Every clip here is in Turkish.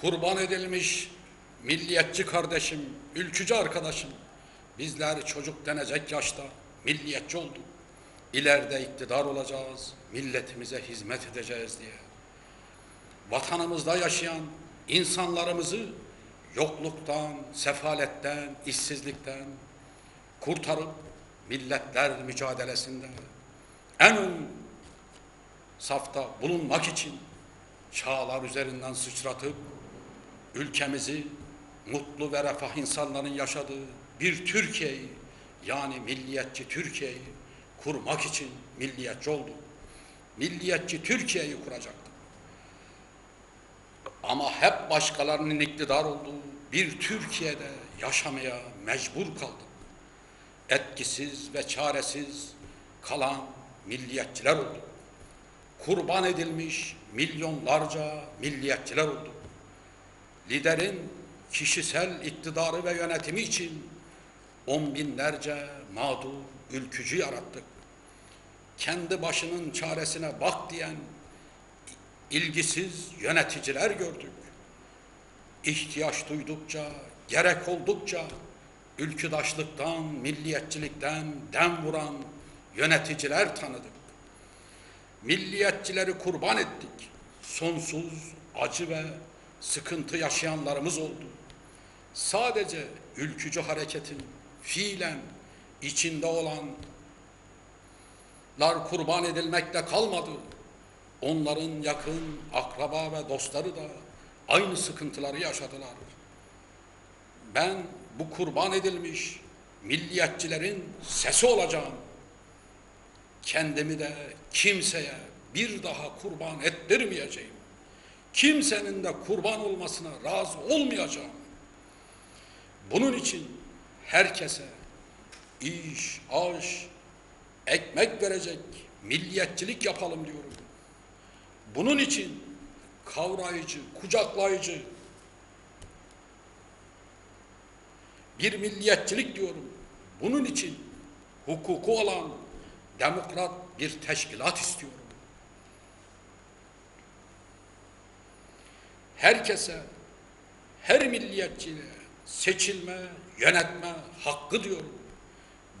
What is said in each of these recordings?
kurban edilmiş milliyetçi kardeşim, ülkücü arkadaşım. Bizler çocuk denecek yaşta milliyetçi olduk. İleride iktidar olacağız, milletimize hizmet edeceğiz diye. Vatanımızda yaşayan insanlarımızı yokluktan, sefaletten, işsizlikten kurtarıp milletler mücadelesinde en ön safta bulunmak için çağlar üzerinden sıçratıp ülkemizi mutlu ve refah insanların yaşadığı bir Türkiye'yi yani milliyetçi Türkiye'yi kurmak için milliyetçi olduk. Milliyetçi Türkiye'yi kuracaktık. Ama hep başkalarının iktidar olduğu bir Türkiye'de yaşamaya mecbur kaldık. Etkisiz ve çaresiz kalan milliyetçiler olduk. Kurban edilmiş milyonlarca milliyetçiler olduk. Liderin kişisel iktidarı ve yönetimi için on binlerce mağdur ülkücü yarattık. Kendi başının çaresine bak diyen ilgisiz yöneticiler gördük. İhtiyaç duydukça, gerek oldukça ülküdaşlıktan, milliyetçilikten dem vuran yöneticiler tanıdık. Milliyetçileri kurban ettik. Sonsuz acı ve sıkıntı yaşayanlarımız oldu. Sadece ülkücü hareketin fiilen içinde olanlar kurban edilmekte kalmadı. Onların yakın akraba ve dostları da aynı sıkıntıları yaşadılar. Ben bu kurban edilmiş milliyetçilerin sesi olacağım. Kendimi de kimseye bir daha kurban ettirmeyeceğim. Kimsenin de kurban olmasına razı olmayacağım. Bunun için herkese iş, aş, ekmek verecek milliyetçilik yapalım diyorum. Bunun için kavrayıcı, kucaklayıcı bir milliyetçilik diyorum. Bunun için hukuku olan demokrat bir teşkilat istiyorum. Herkese, her milliyetçiliğe seçilme, yönetme hakkı diyorum.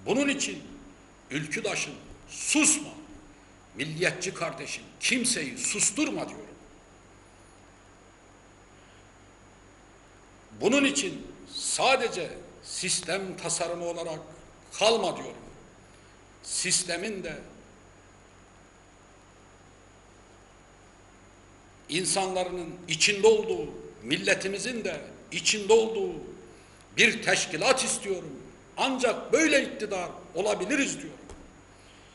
Bunun için ülküdaşım susma, milliyetçi kardeşim kimseyi susturma diyorum. Bunun için sadece sistem tasarımı olarak kalma diyorum. Sistemin de insanların içinde olduğu, milletimizin de içinde olduğu bir teşkilat istiyorum. Ancak böyle iktidar olabiliriz diyorum.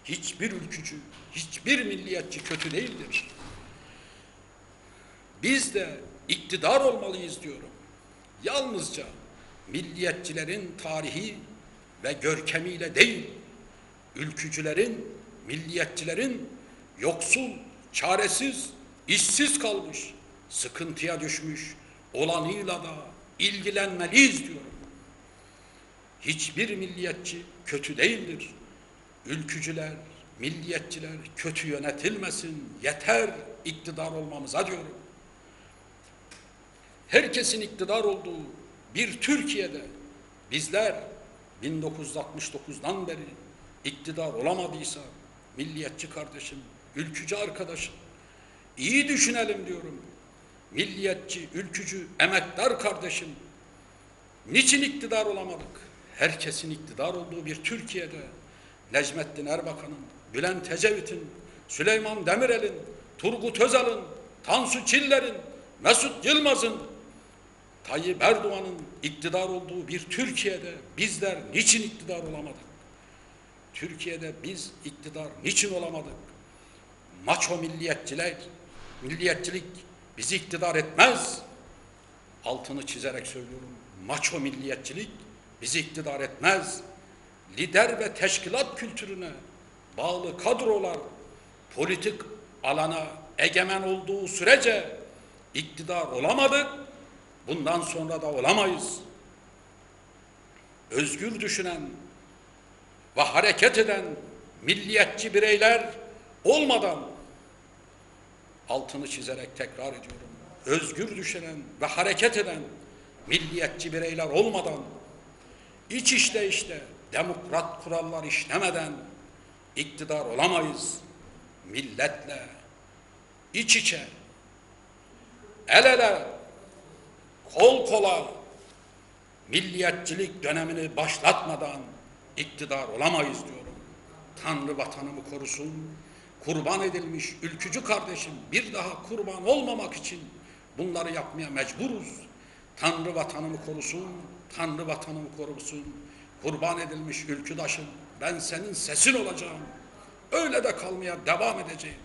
Hiçbir ülkücü, hiçbir milliyetçi kötü değildir. Biz de iktidar olmalıyız diyorum. Yalnızca milliyetçilerin tarihi ve görkemiyle değil, ülkücülerin, milliyetçilerin yoksul, çaresiz, işsiz kalmış, sıkıntıya düşmüş olanıyla da ilgilenmeliyiz diyorum. Hiçbir milliyetçi kötü değildir. Ülkücüler, milliyetçiler kötü yönetilmesin. Yeter iktidar olmamıza diyorum. Herkesin iktidar olduğu bir Türkiye'de bizler 1969'dan beri iktidar olamadıysa milliyetçi kardeşim, ülkücü arkadaşım iyi düşünelim diyorum. Milliyetçi, ülkücü, emektar kardeşim niçin iktidar olamadık? Herkesin iktidar olduğu bir Türkiye'de Necmettin Erbakan'ın, Bülent Ecevit'in, Süleyman Demirel'in, Turgut Özal'ın, Tansu Çiller'in, Mesut Yılmaz'ın, Tayyip Erdoğan'ın iktidar olduğu bir Türkiye'de bizler niçin iktidar olamadık? Türkiye'de biz iktidar niçin olamadık? Maço milliyetçiler, milliyetçilik bizi iktidar etmez. Altını çizerek söylüyorum. Maço milliyetçilik bizi iktidar etmez. Lider ve teşkilat kültürüne bağlı kadrolar politik alana egemen olduğu sürece iktidar olamadık. Bundan sonra da olamayız. Özgür düşünen ve hareket eden milliyetçi bireyler olmadan altını çizerek tekrar ediyorum. özgür düşünen ve hareket eden milliyetçi bireyler olmadan, iç işte işte demokrat kurallar işlemeden iktidar olamayız. Milletle iç içe, el ele, kol kola milliyetçilik dönemini başlatmadan iktidar olamayız diyorum. Tanrı vatanımı korusun. Kurban edilmiş ülkücü kardeşim bir daha kurban olmamak için bunları yapmaya mecburuz. Tanrı vatanımı korusun, Tanrı vatanımı korusun. Kurban edilmiş ülküdaşım ben senin sesin olacağım. Öyle de kalmaya devam edeceğim.